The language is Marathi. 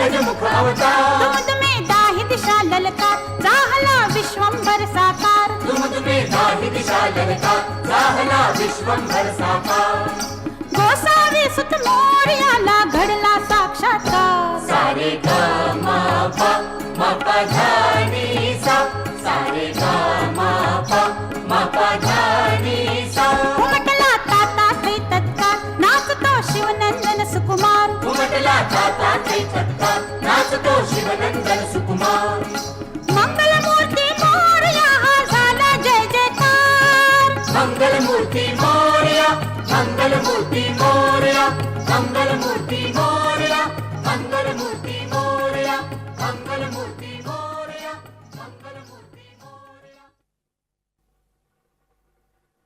गजमुख अवतार. दूध में दाही दिशा ललकार चाहला विश्वंभर साकार. गोसावी सुत मोर्याला घडला साक्षात्कार. పాత్రే పట్ట నాచుకో శివనందన సుకుమార్ మంగళమూర్తి మోర్య ఆసాన జయ జయకార్ మంగళమూర్తి మోర్య మంగళమూర్తి మోర్య మంగళమూర్తి మోర్య.